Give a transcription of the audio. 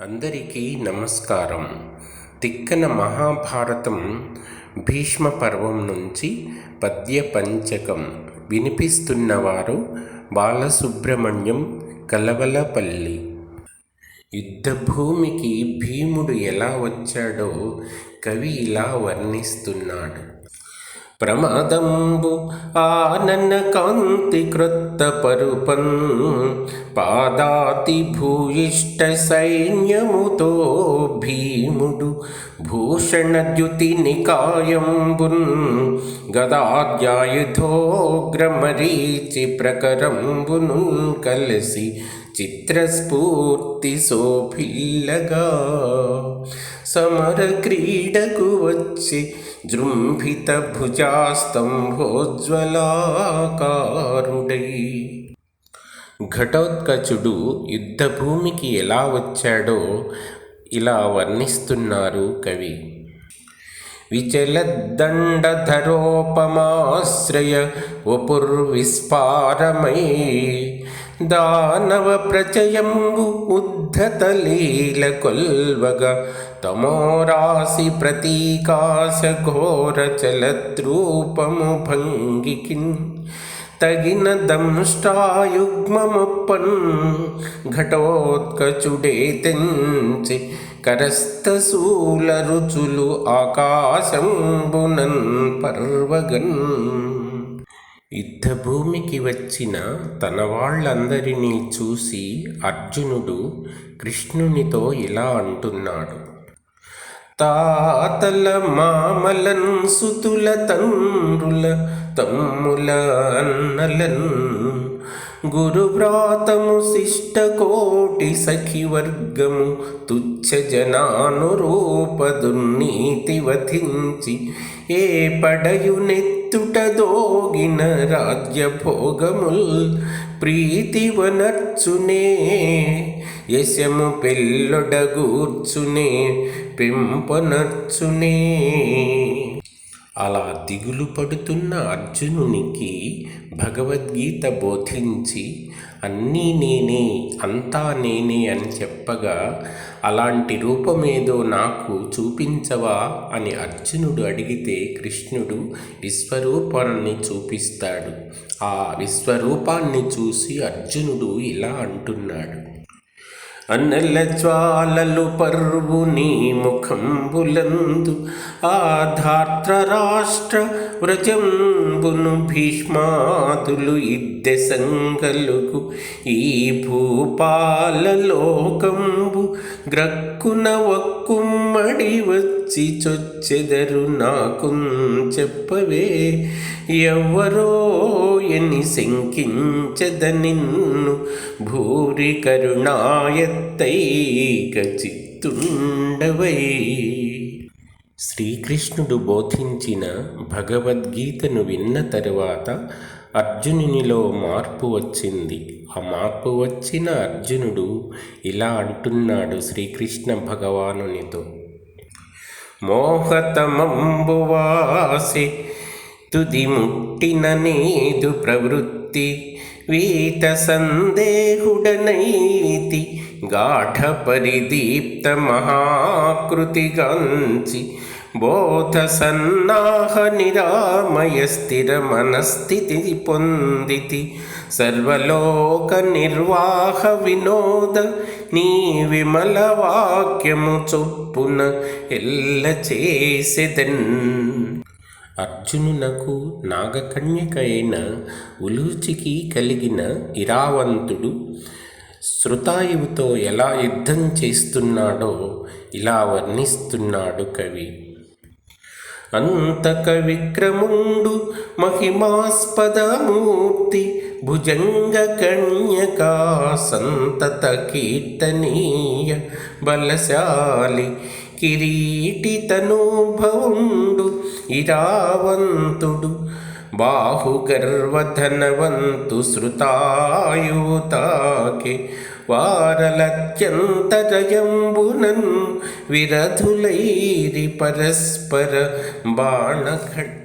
అందరికీ నమస్కారం. తిక్కన మహాభారతం భీష్మ పర్వం నుంచి పద్య పంచకం వినిపిస్తున్నవారు బాలసుబ్రహ్మణ్యం కలవలపల్లి. యుద్ధభూమికి భీముడు ఎలా వచ్చాడో కవి ఇలా వర్ణిస్తున్నాడు. ప్రమాదంబు ఆనన కాంతి కృత్త పరుపన్ పాదాతి భూయిష్ట సైన్యముతో భీముడు భూషణద్యుతి నికాయంబున్ గదాధ్యాయుధోగ్రమరీచి ప్రకరంబును కలిసి చిత్రస్ఫూర్తి శోభిల్లగా సమర క్రీడకు వచ్చి జృంభిత భుజాస్తంభోజ్వలాకారుడై ఘటోత్కచుడు యుద్ధభూమికి ఎలా వచ్చాడో ఇలా వర్ణిస్తున్నారు కవి. విచలదండధరోపమాశ్రయ వపుర్విస్పారమై దానవ ప్రచయంబు ఉద్ధత లీల కొల్వగ తమోరాశి ప్రతీకాశ ఘోర చలద్రూపము భంగికిన్ తగిన దంష్టాయుగ్మముప్పన్ ఘటోత్కచుడే తెంచి కరస్థశూల రుచులు ఆకాశంబునన్ పర్వగన్ యుద్ధభూమికి వచ్చిన తన వాళ్ళందరినీ చూసి అర్జునుడు కృష్ణునితో ఇలా అంటున్నాడు. తాతల మామలన్ సుతుల తండ్రుల తమ్ముల అన్నలన్ గురువ్రాతము శిష్టకోటి సఖివర్గము తుచ్చ జనానురూప దుర్నీతి వధించి ఏ పడయునెత్తి దోగిన రాజ్యభోగముల్ ప్రీతివనర్చునే యశము పెళ్ళొడగూర్చునే పెంపనర్చునే. అలా దిగులు పడుతున్న అర్జునునికి భగవద్గీత బోధించి అన్నీ నేనే అంతా నేనే అని చెప్పగా అలాంటి రూపమేదో నాకు చూపించవా అని అర్జునుడు అడిగితే కృష్ణుడు విశ్వరూపాన్ని చూపిస్తాడు. ఆ విశ్వరూపాన్ని చూసి అర్జునుడు ఇలా అంటున్నాడు. అన్నల జ్వాలలు పర్వు నీ ముఖంబులందు. ఆధార్త్ర రాష్ట్ర వ్రజంబును భీష్మాదులు ఇద్దె సంగలుగు. ఈ భూపాలలోకంబు గ్రక్కున ఒక్కుమ్మడి వచ్చి చొచ్చెదరు నాకు చెప్పవే. ఎవ్వరో ఎని శంకించదనిన్ను భూరి కరుణాయత్తైక చిత్తుండవై శ్రీకృష్ణుడు బోధించిన భగవద్గీతను విన్న తరువాత అర్జునునిలో మార్పు వచ్చింది. ఆ మార్పు వచ్చిన అర్జునుడు ఇలా అంటున్నాడు శ్రీకృష్ణ భగవానునితో. మోహతమంబువాసి తుది ముట్టిన నీదు ప్రవృత్తి వీత సందేహుడనైతి గాఢ పరిదీప్త మహాకృతిగాంచి బోధ సన్నాహ నిరామయ స్థిర మనస్థితి పొందితి సర్వలోక నిర్వాహ వినోద నీ విమల వాక్యము చొప్పున ఎల్ల చేసెదన్ అర్జునునకు నాగకన్యకైన ఉలూచికి కలిగిన ఇరావంతుడు శృతాయువుతో ఎలా యుద్ధం చేస్తున్నాడో ఇలా వర్ణిస్తున్నాడు కవి. అంతక విక్రముండు మహిమాస్పదమూర్తి భుజంగ కన్యకా సంతత కీర్తనీయ బలశాలి కిరీటి హిరావంతుడు బాహుగర్వధనవంతు శృతాయుతాకే వారలత్యంతరయంబునన్ విరధులైరి పరస్పర బాణఘట్